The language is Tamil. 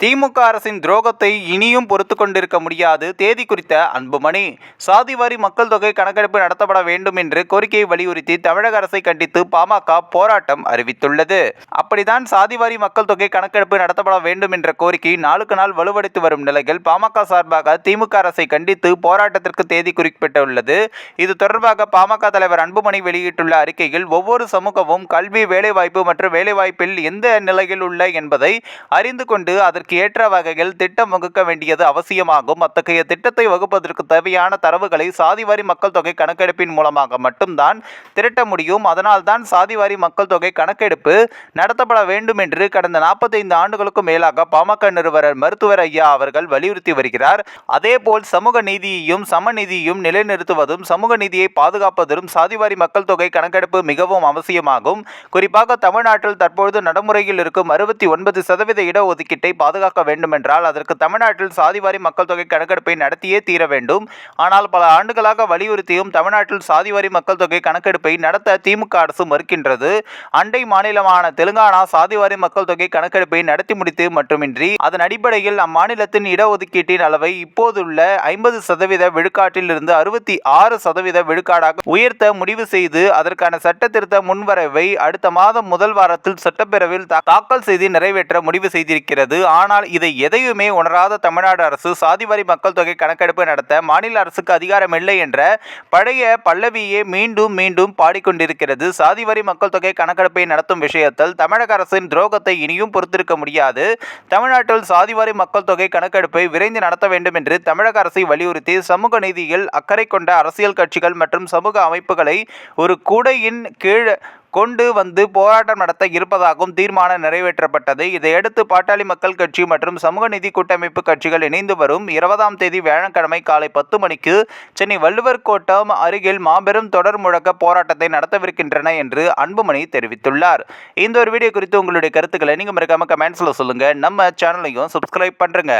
திமுக அரசின் துரோகத்தை இனியும் பொறுத்து கொண்டிருக்க முடியாது. தேதி குறித்த அன்புமணி சாதிவாரி மக்கள் தொகை கணக்கெடுப்பு நடத்தப்பட வேண்டும் என்று கோரிக்கையை வலியுறுத்தி தமிழக அரசை கண்டித்து பாமக போராட்டம் அறிவித்துள்ளது. அப்படிதான் சாதிவாரி மக்கள் தொகை கணக்கெடுப்பு நடத்தப்பட வேண்டும் என்ற கோரிக்கை நாளுக்கு நாள் வலுவடைத்து வரும் நிலையில் பாமக சார்பாக திமுக அரசை கண்டித்து போராட்டத்திற்கு தேதி குறிப்பிட்டுள்ளது. இது தொடர்பாக பாமக தலைவர் அன்புமணி வெளியிட்டுள்ள அறிக்கையில் ஒவ்வொரு சமூகமும் கல்வி வேலைவாய்ப்பு மற்றும் வேலைவாய்ப்பில் எந்த நிலையில் உள்ள என்பதை அறிந்து கொண்டு அதற்கு ஏற்ற வகையில் திட்டம் வகுக்க வேண்டியது அவசியமாகும். அத்தகைய திட்டத்தை வகுப்பதற்கு தேவையான தரவுகளை சாதிவாரி மக்கள் தொகை கணக்கெடுப்பின் மூலமாக மட்டும்தான் திரட்ட முடியும். அதனால்தான் சாதிவாரி மக்கள் தொகை கணக்கெடுப்பு நடத்தப்பட வேண்டும் என்று கடந்த நாற்பத்தைந்து ஆண்டுகளுக்கும் மேலாக பாமக நிறுவனர் மருத்துவர் ஐயா அவர்கள் வலியுறுத்தி வருகிறார். அதேபோல் சமூக நீதியையும் சமநீதியையும் நிலைநிறுத்துவதும் சமூக நீதியை பாதுகாப்பதும் சாதிவாரி மக்கள் தொகை கணக்கெடுப்பு மிகவும் அவசியமாகும். குறிப்பாக தமிழ்நாட்டில் தற்பொழுது நடைமுறையில் இருக்கும் அறுபத்தி ஒன்பது சதவீத இடஒதுக்கீட்டை பாதுகாக்க வேண்டுமென்றால் அதற்கு தமிழ்நாட்டில் சாதிவாரி மக்கள் தொகை கணக்கெடுப்பை நடத்தியே தீர வேண்டும். ஆனால் பல ஆண்டுகளாக வலியுறுத்தியும் தமிழ்நாட்டில் சாதிவாரி மக்கள் தொகை கணக்கெடுப்பை நடத்த திமுக அரசு மறுக்கின்றது. அண்டை மாநிலமான தெலுங்கானா சாதிவாரி மக்கள் தொகை கணக்கெடுப்பை நடத்தி முடித்து மட்டுமின்றி அதன் அடிப்படையில் அம்மாநிலத்தின் இடஒதுக்கீட்டின் அளவை இப்போதுள்ள ஐம்பது சதவீத விழுக்காட்டில் இருந்து அறுபத்தி ஆறு சதவீத விழுக்காடாக உயர்த்த முடிவு செய்து அதற்கான சட்ட திருத்த முன்வரைவை அடுத்த மாதம் முதல் வாரத்தில் சட்டப்பேரவையில் தாக்கல் செய்து நிறைவேற்ற முடிவு செய்திருக்கிறது. ஆனால் இதை எதையுமே உணராத தமிழ்நாடு அரசு சாதிவாரி மக்கள் தொகை கணக்கெடுப்பு நடத்த மாநில அரசுக்கு அதிகாரம் இல்லை என்ற பழைய பல்லவியே மீண்டும் மீண்டும் பாடிக்கொண்டிருக்கிறது. சாதிவாரி மக்கள் தொகை கணக்கெடுப்பை நடத்தும் விஷயத்தில் தமிழக அரசின் துரோகத்தை இனியும் பொறுத்திருக்க முடியாது. தமிழ்நாட்டில் சாதிவாரி மக்கள் தொகை கணக்கெடுப்பை விரைந்து நடத்த வேண்டும் என்று தமிழக அரசை வலியுறுத்தி சமூக நீதியில் அக்கறை கொண்ட அரசியல் கட்சிகள் மற்றும் சமூக அமைப்புகளை ஒரு கூடையின் கீழ் கொண்டு வந்து போராட்டம் நடத்த இருப்பதாகவும் தீர்மானம் நிறைவேற்றப்பட்டது. இதையடுத்து பாட்டாளி மக்கள் கட்சி மற்றும் சமூக நிதி கூட்டமைப்பு கட்சிகள் இணைந்து வரும் இருபதாம் தேதி வியாழக்கிழமை காலை பத்து மணிக்கு சென்னை வள்ளுவர் கோட்டம் அருகில் மாபெரும் தொடர் முழக்க போராட்டத்தை நடத்தவிருக்கின்றன என்று அன்புமணி தெரிவித்துள்ளார். இந்த ஒரு வீடியோ குறித்து உங்களுடைய கருத்துக்களை நீங்கள் மறக்காம கமெண்ட்ஸில் சொல்லுங்கள் நம்ம சேனலையும் சப்ஸ்கிரைப் பண்ணுறங்க